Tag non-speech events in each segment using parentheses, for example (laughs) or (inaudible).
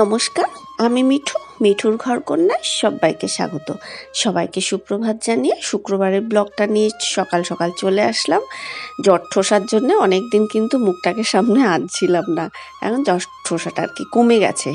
নমস্কার, আমি মিঠু, মিঠুর ঘর কন্যায় সবাইকে স্বাগত। সবাইকে সুপ্রভাত জানিয়ে শুক্রবারের ব্লগটা নিয়ে সকাল সকাল চলে আসলাম। জ্বর ঠোসার জন্য অনেক দিন কিন্তু মুখটাকে সামনে আনছিলাম না। এখন জ্বর ঠোসাটা আর কি কমে গেছে।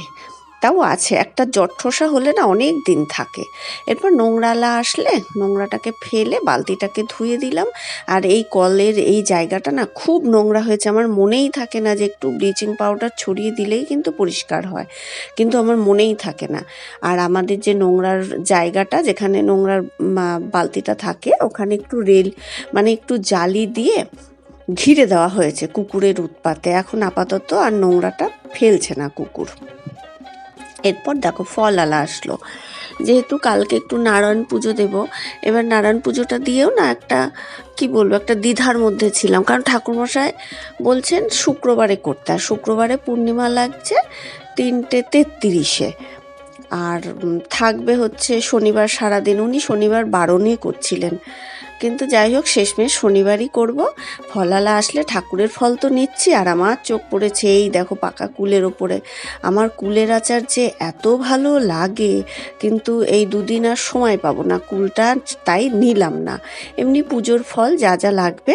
তাও আছে, একটা জ্বর ঠোসা হলে না অনেক দিন থাকে। এরপর নোংরালা আসলে নোংরাটাকে ফেলে বালতিটাকে ধুয়ে দিলাম। আর এই কলের এই জায়গাটা না খুব নোংরা হয়েছে, আমার মনেই থাকে না যে একটু ব্লিচিং পাউডার ছড়িয়ে দিলেই কিন্তু পরিষ্কার হয়। কিন্তু আমার মনেই থাকে না। আর আমাদের যে নোংরার জায়গাটা, যেখানে নোংরার বালতিটা থাকে, ওখানে একটু রেল মানে একটু জালি দিয়ে ঘিরে দেওয়া হয়েছে কুকুরের উৎপাতে। এখন আপাতত আর নোংরাটা ফেলছে না কুকুর। এরপর দেখো ফল আলা আসলো। যেহেতু কালকে একটু নারায়ণ পুজো দেব, এবার নারায়ণ পুজোটা দিয়েও না একটা, কি বলব, একটা দ্বিধার মধ্যে ছিলাম। কারণ ঠাকুরমশাই বলছেন শুক্রবারে করতে, আর শুক্রবারে পূর্ণিমা লাগছে তিনটে তেত্রিশে। আর থাকবে হচ্ছে শনিবার সারাদিন। উনি শনিবার বারণই করছিলেন। কিন্তু যাই হোক, শেষমেশ শনিবারই করব। ফলালা আসলে ঠাকুরের ফল তো নিচ্ছি, আর আমার চোখ পড়েছে এই দেখো পাকা কুলের ওপরে। আমার কুলের আচার যে এত ভালো লাগে, কিন্তু এই দুদিন আর সময় পাবো না। কুলটা তাই নিলাম না। এমনি পুজোর ফল যা যা লাগবে,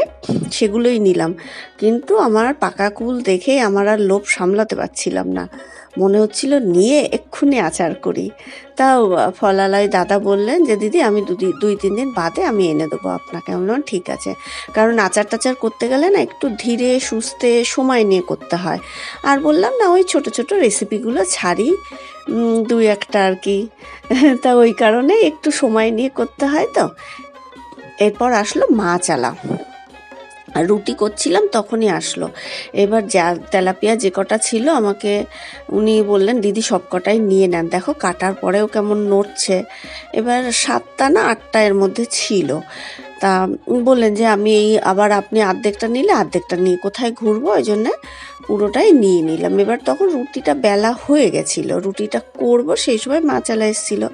সেগুলোই নিলাম। কিন্তু আমার পাকা কুল দেখে আমার আর লোভ সামলাতে পারছিলাম না। মনে হচ্ছিল নিয়ে এক্ষুনি আচার করি। তাও আহ, ফলালয় দাদা বললেন যে দিদি আমি দুই তিন দিন বাদে আমি এনে দেবো আপনাকে। আমি বললাম ঠিক আছে। কারণ আচার টাচার করতে গেলে না একটু ধীরে সুস্থে সময় নিয়ে করতে হয়। আর বললাম না ওই ছোট ছোট রেসিপিগুলো ছাড়ি। দুই একটা আর কি। (laughs) তা ওই কারণে একটু সময় নিয়ে করতে হয় তো। এরপর আসলো মা আর রুটি করছিলাম, তখনই আসলো। এবার যা, তেলাপিয়া যে কটা ছিল আমাকে, উনি বললেন, দিদি সব কটাই নিয়ে নেন। দেখো কাটার পরেও কেমন নড়ছে। এবার সাতটা না আটটা এর মধ্যে ছিল। তা বললেন যে, আমি এই আবার আপনি আর্ধেকটা নিলে আর্ধেকটা নিয়ে কোথায় ঘুরবো? ওই জন্যে পুরোটাই নিয়ে নিলাম। এবার তখন রুটিটা বেলা হয়ে গেছিল। রুটিটা করব, সেই সময় মাচালা এসেছিল।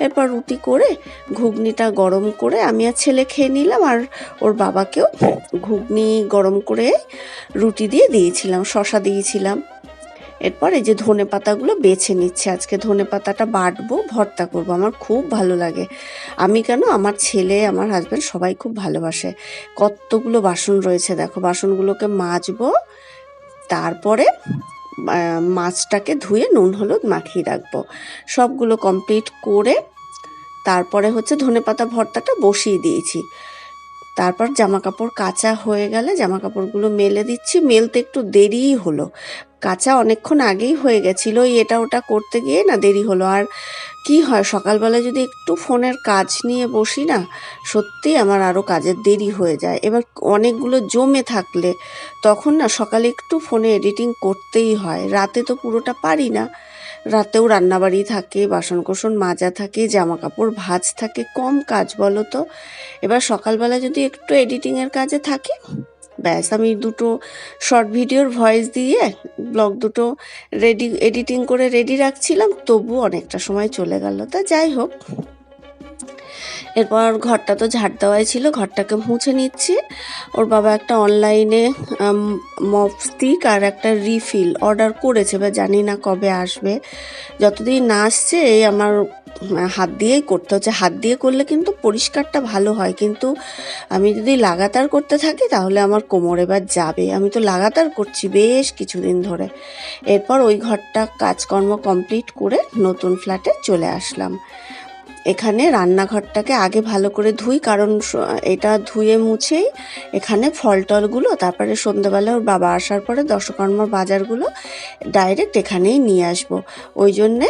এরপর রুটি করে, ঘুগনিটা গরম করে আমি আর ছেলে খেয়ে নিলাম আর ওর বাবাকেও ঘুগনি গরম করে রুটি দিয়ে দিয়েছিলাম, শশা দিয়েছিলাম। এরপর এই যে ধনে পাতাগুলো বেছে নিচ্ছে। আজকে ধনে পাতাটা বাটবো, ভর্তা করব। আমার খুব ভালো লাগে। আমি কেন? আমার ছেলে, আমার হাজব্যান্ড সবাই খুব ভালোবাসে। কতগুলো বাসন রয়েছে দেখো। বাসনগুলোকে মাজবো তারপরে মাছটাকে ধুয়ে নুন, হলুদ মাখিয়ে রাখব। সবগুলো কমপ্লিট করে তারপরে হচ্ছে ধনে পাতা ভর্তাটা বসিয়ে দিয়েছি। তারপর জামা কাপড় কাঁচা হয়ে গেলে জামা কাপড়গুলো মেলে দিচ্ছি। মেলতে একটু দেরিই হলো। কাঁচা অনেকক্ষণ আগেই হয়ে গেছিল এটা ওটা করতে গিয়ে না দেরি হলো। আর কি হয় সকালবেলা যদি একটু ফোনের কাজ নিয়ে বসি না, সত্যি আমার আরও কাজের দেরি হয়ে যায়। এবার অনেকগুলো জমে থাকলে তখন না সকালে একটু ফোনে এডিটিং করতেই হয়। রাতে তো পুরোটা পারি না। রাতেও রান্নাবাড়ি থাকে বাসন কোসন মাজা থাকে জামা কাপড় ভাজ থাকে, কম কাজ বলো তো। এবার সকালবেলা যদি একটু এডিটিংয়ের কাজে থাকি ব্যাস, আমি দুটো শর্ট ভিডিওর ভয়েস দিয়ে ব্লগ দুটো রেডি এডিটিং করে রেডি রাখছিলাম তবু অনেকটা সময় চলে গেল। তা যাই হোক। এরপর ঘরটা তো ঝাড় দেওয়াই ছিল, ঘরটাকে মুছে নিচ্ছি। ওর বাবা একটা অনলাইনে মপ স্টিক আর একটা রিফিল অর্ডার করেছে বা জানি না কবে আসবে। যতদিন না আসছে, এই আমার হাত দিয়েই করতে হচ্ছে। হাত দিয়ে করলে কিন্তু পরিষ্কারটা ভালো হয়, কিন্তু আমি যদি লাগাতার করতে থাকি, তাহলে আমার কোমর এবার যাবে। আমি তো লাগাতার করছি বেশ কিছুদিন ধরে। এরপর ওই ঘরটা কাজকর্ম কমপ্লিট করে নতুন ফ্ল্যাটে চলে আসলাম। এখানে রান্নাঘরটাকে আগে ভালো করে ধুই, কারণ এটা ধুয়ে মুছেই এখানে ফল টলগুলো, তারপরে সন্ধ্যাবেলা ওর বাবা আসার পরে দশকর্মার বাজারগুলো ডাইরেক্ট এখানেই নিয়ে আসব। ওই জন্যে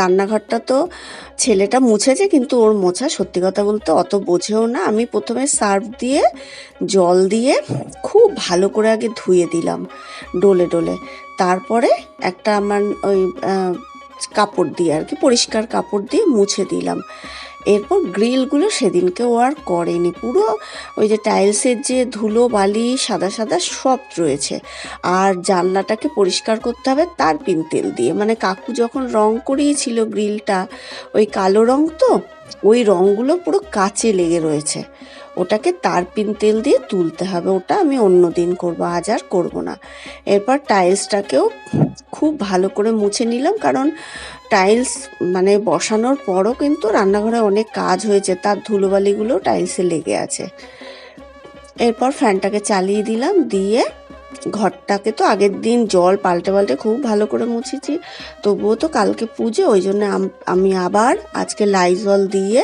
রান্নাঘরটা তো ছেলেটা মুছেছে, কিন্তু ওর মোছা সত্যি কথা বলতে অত বোঝেও না। আমি প্রথমে সার্ফ দিয়ে, জল দিয়ে খুব ভালো করে আগে ধুয়ে দিলাম, ডোলে ডলে। তারপরে একটা আমার ওই কাপড় দিয়ে আর কি, পরিষ্কার কাপড় দিয়ে মুছে দিলাম। এরপর গ্রিলগুলো সেদিনকে ও আর করেনি। পুরো ওই যে টাইলসের যে ধুলো, বালি, সাদা সাদা সব রয়েছে। আর জানলাটাকে পরিষ্কার করতে হবে তার পিন তেল দিয়ে। মানে কাকু যখন রং করিয়েছিল গ্রিলটা, ওই কালো রং তো, ওই রঙগুলো পুরো কাচে লেগে রয়েছে। ওটাকে তারপিন তেল দিয়ে তুলতে হবে। ওটা আমি অন্য দিন করব, আজ আর করব না। এরপর টাইলসটাকেও খুব ভালো করে মুছে নিলাম, কারণ টাইলস মানে বসানোর পরও কিন্তু রান্নাঘরে অনেক কাজ হয়েছে, তার ধুলোবালিগুলো টাইলসে লেগে আছে। এরপর ফ্যানটাকে চালিয়ে দিলাম, দিয়ে ঘরটাকে তো আগের দিন জল পাল্টে পাল্টে খুব ভালো করে মুছেছি, তবুও তো কালকে পুজো, ওই জন্য আমি আবার আজকে লাইজল দিয়ে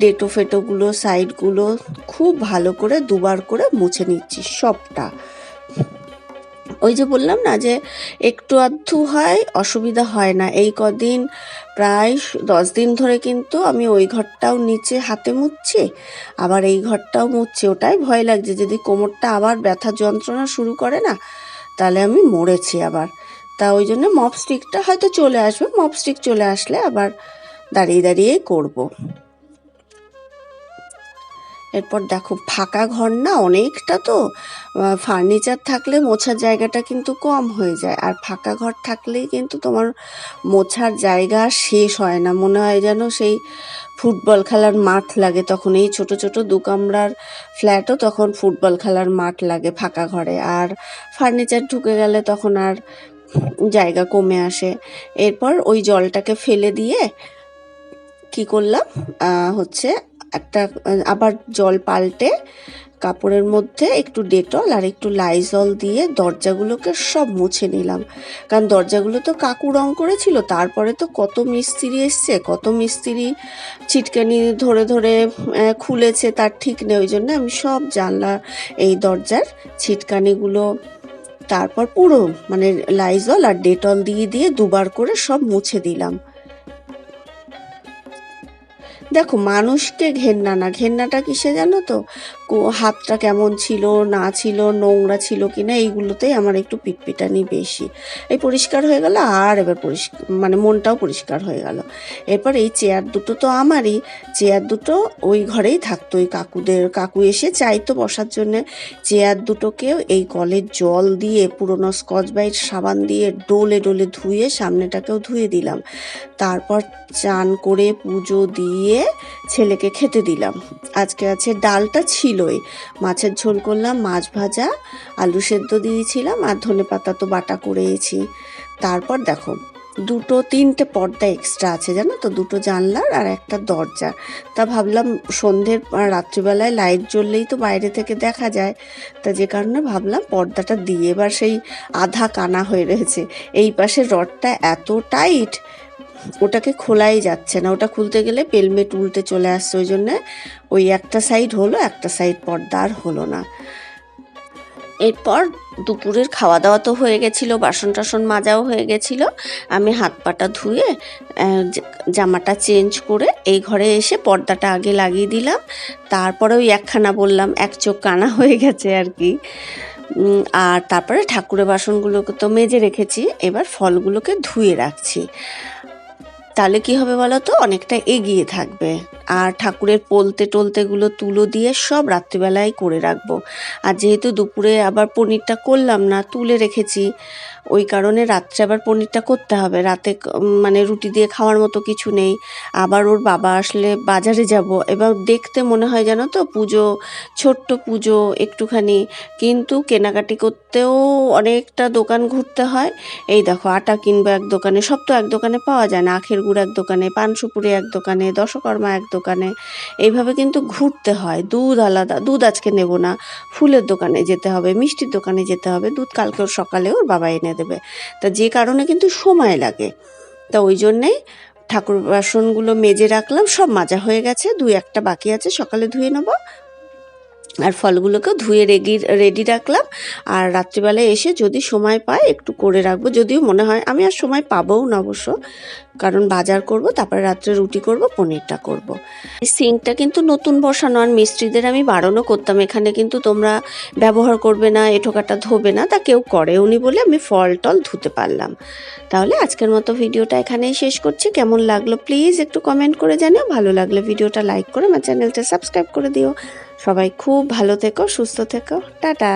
ডেটো ফেটোগুলো সাইডগুলো খুব ভালো করে দুবার করে মুছে নিচ্ছি সবটা। ওই যে বললাম না যে একটু আধটু হয়, অসুবিধা হয় না। এই কদিন প্রায় দশ দিন ধরে কিন্তু আমি ওই ঘরটাও নিচে হাতে মুছছি আবার এই ঘরটাও মুছছি ওটাই ভয় লাগছে, যদি কোমরটা আবার ব্যথা যন্ত্রণা শুরু করে না, তাহলে আমি মরেছি আবার। তা ওই জন্য মপস্টিকটা হয়তো চলে আসবে, মপস্টিক চলে আসলে আবার দাঁড়িয়ে দাঁড়িয়েই করব। এরপর দেখো, ফাঁকা ঘর না অনেকটা তো ফার্নিচার থাকলে মোছার জায়গাটা কিন্তু কম হয়ে যায়। আর ফাঁকা ঘর থাকলেই কিন্তু তোমার মোছার জায়গা শেষ হয় না। মনে হয় যেন সেই ফুটবল খেলার মাঠ লাগে তখন। এই ছোট ছোট দু কামরার ফ্ল্যাটও তখন ফুটবল খেলার মাঠ লাগে ফাঁকা ঘরে। আর ফার্নিচার ঢুকে গেলে তখন আর জায়গা কমে আসে। এরপর ওই জলটাকে ফেলে দিয়ে কি করলাম? হচ্ছে আবার জল পাল্টে কাপড়ের মধ্যে একটু ডেটল আর একটু লাইজল দিয়ে দরজাগুলোকে সব মুছে নিলাম। কারণ দরজাগুলো তো কাকু রং করেছিল, তারপরে তো কত মিস্ত্রি এসছে, কত মিস্ত্রি ছিটকানি ধরে ধরে খুলেছে তার ঠিক নেই, ওই জন্য আমি সব জানলা, এই দরজার ছিটকানিগুলো, তারপর পুরো মানে লাইজল আর ডেটল দিয়ে দিয়ে দুবার করে সব মুছে দিলাম। দেখো, মানুষকে ঘেন্না না। ঘেন্নাটা কিসে জানো তো? হাতটা কেমন ছিল, না ছিল, নোংরা ছিল কি না এইগুলোতেই আমার একটু পিটপিটানি বেশি। এই পরিষ্কার হয়ে গেল, আর এবার পরিষ্কার মানে মনটাও পরিষ্কার হয়ে গেল। এরপর এই চেয়ার দুটো তো আমারই। চেয়ার দুটো ওই ঘরেই থাকতো, ওই কাকুদের, কাকু এসে চাইতো বসার জন্যে। চেয়ার দুটোকেও এই কলের জল দিয়ে, পুরোনো স্কচ ব্রাইট সাবান দিয়ে ডোলে ডোলে ধুয়ে সামনেটাকেও ধুয়ে দিলাম। তারপর চান করে পুজো দিয়ে ছেলেকে খেতে দিলাম। আজকে আছে ডালটা ছিলই। মাছের ঝোল করলাম, মাছ ভাজা, আলু সেদ্ধ দিয়েছিলাম আর ধনে পাতা তো বাটা করেছি তারপর দেখো, দুটো তিনটে পর্দা এক্সট্রা আছে, জানো তো? দুটো জানলার আর একটা দরজা তা ভাবলাম সন্ধ্যের রাত্রিবেলায় লাইট জ্বললেই তো বাইরে থেকে দেখা যায়। তা যে কারণে ভাবলাম পর্দাটা দিয়ে এবার সেই আধা কানা হয়ে রয়েছে। এই পাশে রডটা এত টাইট ওটাকে খোলাই যাচ্ছে না। ওটা খুলতে গেলে পেলমেট উল্টে চলে আসছে, ওই জন্যে ওই একটা সাইড হলো, একটা সাইড পর্দা আর হলো না। এরপর দুপুরের খাওয়া দাওয়া তো হয়ে গেছিল বাসন টাসন মাজাও হয়ে গেছিল। আমি হাত পাটা ধুয়ে জামাটা চেঞ্জ করে এই ঘরে এসে পর্দাটা আগে লাগিয়ে দিলাম। তারপরে ওই একখানা বললাম, এক চোখ কানা হয়ে গেছে আর কি। আর তারপরে ঠাকুরের বাসনগুলোকে তো মেজে রেখেছি, এবার ফলগুলোকে ধুয়ে রাখছি। তাহলে কি হবে বলো তো? অনেকটা এগিয়ে থাকবে। আর ঠাকুরের পোলতে টোলতেগুলো তুলো দিয়ে সব রাত্রিবেলায় করে রাখব। আর যেহেতু দুপুরে আবার পনিরটা করলাম না, তুলে রেখেছি, ওই কারণে রাত্রে আবার পনিরটা করতে হবে। রাতে মানে রুটি দিয়ে খাওয়ার মতো কিছু নেই। আবার ওর বাবা আসলে বাজারে যাব। এবার দেখতে মনে হয় জানো তো, পুজো, ছোট্ট পুজো একটুখানি। কিন্তু কেনাকাটি করতেও অনেকটা দোকান ঘুরতে হয়। এই দেখো, আটা কিনবো এক দোকানে, সব তো এক দোকানে পাওয়া যায় না। আখের গুড় এক দোকানে পানসুপুরি এক দোকানে, দশকর্মা এক দোকানে এইভাবে কিন্তু ঘুরতে হয়। দুধ আলাদা, দুধ আজকে নেব না। ফুলের দোকানে যেতে হবে, মিষ্টির দোকানে যেতে হবে। দুধ কালকে ওর সকালে ওর বাবা এনে দেবে। তা যে কারণে কিন্তু সময় লাগে। তা ওই জন্যেই ঠাকুর বাসনগুলো মেজে রাখলাম, সব মাজা হয়ে গেছে। দুই একটা বাকি আছে, সকালে ধুয়ে নেব। আর ফলগুলোকেও ধুয়ে রেডি রেডি রাখলাম। আর রাত্রিবেলায় এসে যদি সময় পাই একটু করে রাখব। যদিও মনে হয় আমি আর সময় পাবোও না অবশ্য। কারণ বাজার করব, তারপরে রাত্রে রুটি করব, পনিরটা করব। সিঙ্কটা কিন্তু নতুন বসানো আর মিস্ত্রিদের আমি বারণও করতাম, এখানে কিন্তু তোমরা ব্যবহার করবে না এঠোকাটা ধোবে না, তা কেউ করেওনি বলে আমি ফল টল ধুতে পারলাম। তাহলে আজকের মতো ভিডিওটা এখানেই শেষ করছি, কেমন লাগল প্লিজ একটু কমেন্ট করে জানিও, ভালো লাগলে ভিডিওটা লাইক করে আমার চ্যানেলটা সাবস্ক্রাইব করে দিও। সবাই খুব ভালো থেকো, সুস্থ থেকো, টাটা।